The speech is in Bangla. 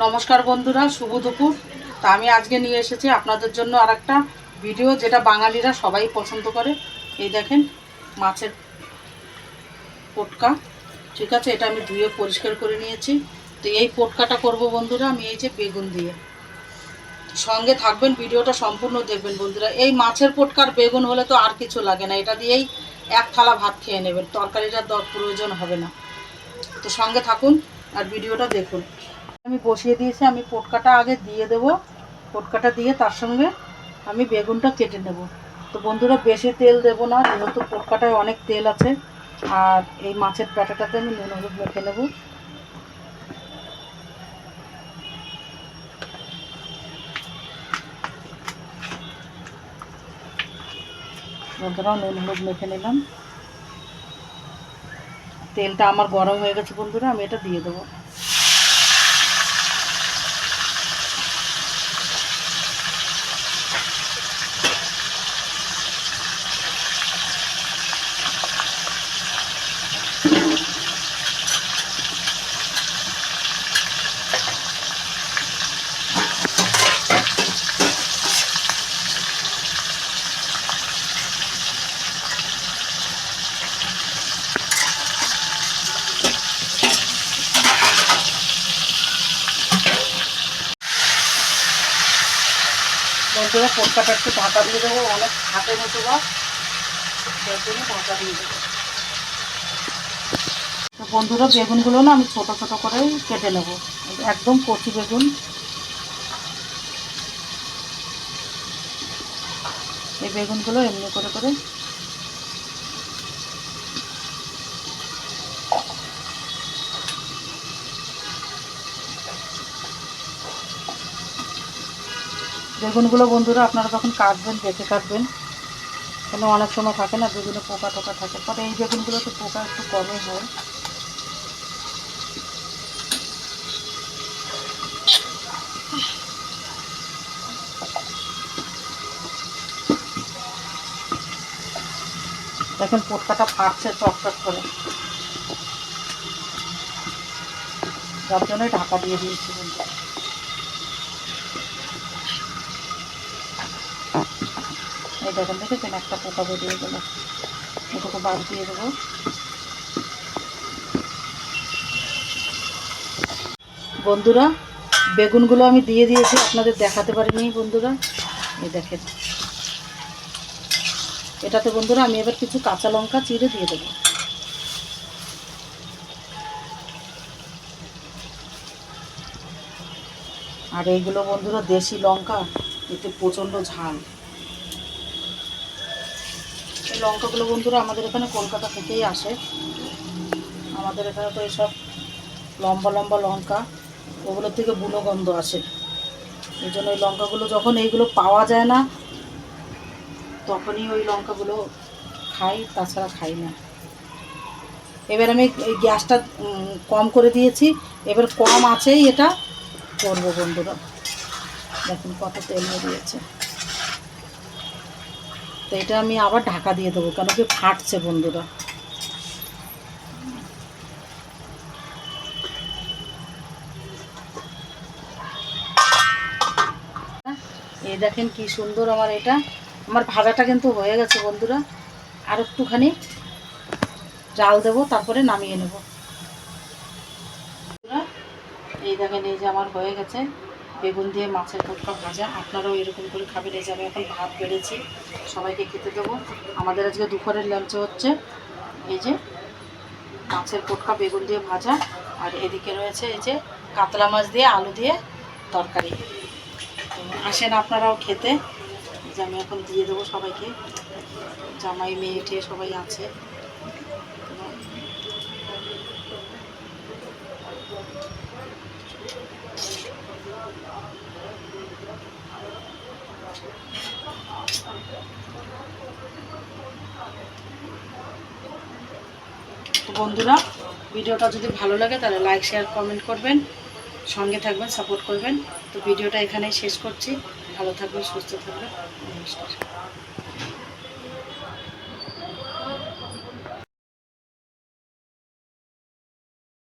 নমস্কার বন্ধুরা, শুভ দুপুর। তা আমি আজকে নিয়ে এসেছি আপনাদের জন্য আর একটা ভিডিও যেটা বাঙালিরা সবাই পছন্দ করে। এই দেখেন, মাছের পটকা। ঠিক আছে, এটা আমি ধুয়ে পরিষ্কার করে নিয়েছি। তো এই পটকাটা করব বন্ধুরা আমি, এই যে বেগুন দিয়ে। সঙ্গে থাকবেন, ভিডিওটা সম্পূর্ণ দেখবেন বন্ধুরা। এই মাছের পটকার বেগুন হলে তো আর কিছু লাগে না, এটা দিয়েই এক থালা ভাত খেয়ে নেবেন। তরকারিটা দর প্রয়োজন হবে না। তো সঙ্গে থাকুন আর ভিডিওটা দেখুন। আমি বসিয়ে দিয়েছি, আমি পটকাটা আগে দিয়ে দেব। পটকাটা দিয়ে তার সঙ্গে আমি বেগুনটা কেটে নেব। তো বন্ধুরা, বেশি তেল দেব না, যেহেতু পটকাটায় অনেক তেল আছে, আর এই মাছের প্যাটাটাতে আমি নুন হলুদ মেখে নেব। বন্ধুরা, নুন হলুদ মেখে নিলাম। তেলটা আমার গরম হয়ে গেছে বন্ধুরা, আমি এটা দিয়ে দেবো। বন্ধুরা পটকাটা একটু ঢাকা দিয়ে দেবো, অনেক হাতে মতো বা জন্য দিয়ে দেবো। তো বন্ধুরা, বেগুনগুলো না আমি ছোট ছোট করে কেটে নেব। একদম কচি বেগুন। এই বেগুনগুলো এমনি করে করে বেগুনগুলো বন্ধুরা আপনারা যখন কাটবেন দেখে কাটবেন, কেন অনেক সময় থাকে না বেগুনে পোকা টোকা থাকে। পরে এই বেগুনগুলোতে পোকা একটু কমই হয়। দেখেন পোটকাটা ফাটছে চকচক করে। যার জন্যই ঢাকা দিয়ে দিয়েছি বন্ধুরা। দেখেন দেখেছেন একটা পোকা বেরিয়ে গেল। এটুকু বাদ দিয়ে দেবো। বন্ধুরা, বেগুনগুলো আমি দিয়ে দিয়েছি, আপনাদের দেখাতে পারিনি বন্ধুরা। এই দেখেন। এটাতে বন্ধুরা, আমি এবার কিছু কাঁচা লঙ্কা চিড়ে দিয়ে দেবো। আর এইগুলো বন্ধুরা, দেশি লঙ্কা, এতে প্রচণ্ড ঝাল। লঙ্কাগুলো বন্ধুরা আমাদের এখানে কলকাতা থেকেই আসে। আমাদের এখানে তো এইসব লম্বা লম্বা লঙ্কা ওগুলোর থেকে বুনো গন্ধ আসে। এই জন্য ওই লঙ্কাগুলো যখন এইগুলো পাওয়া যায় না, তখনই ওই লঙ্কাগুলো খাই, তাছাড়া খাই না। এবার আমি এই গ্যাসটা কম করে দিয়েছি। এবার কম আছেই এটা করব বন্ধুরা। দেখুন কত তেল বেরিয়েছে। তো এটা আমি আবার ঢাকা দিয়ে দেবো, কেন কি ফাটছে বন্ধুরা। এই দেখেন কি সুন্দর আমার এটা। আমার ভাজাটা কিন্তু হয়ে গেছে বন্ধুরা। আর একটুখানি জাল দেবো, তারপরে নামিয়ে নেব। এই দেখেন, এই যে আমার হয়ে গেছে। বেগুন দিয়ে মাছের পটকা ভাজা। আপনারাও এরকম করে খাবেন। এই যে আমি এখন ভাত বেড়েছি, সবাইকে খেতে দেবো। আমাদের আজকে দুপুরের লাঞ্চে হচ্ছে এই যে মাছের পটকা বেগুন দিয়ে ভাজা। আর এদিকে রয়েছে এই যে কাতলা মাছ দিয়ে আলু দিয়ে তরকারি। আসেন আপনারাও খেতে। যে আমি এখন দিয়ে দেবো সবাইকে। জামাই, মেয়ে সবাই আছে। তো বন্ধুরা, ভিডিওটা যদি ভালো লাগে তাহলে লাইক শেয়ার কমেন্ট করবেন, সঙ্গে থাকবেন সাপোর্ট করবেন। তো ভিডিওটা এখানেই শেষ করছি। ভালো থাকবেন, সুস্থ থাকবেন। নমস্কার।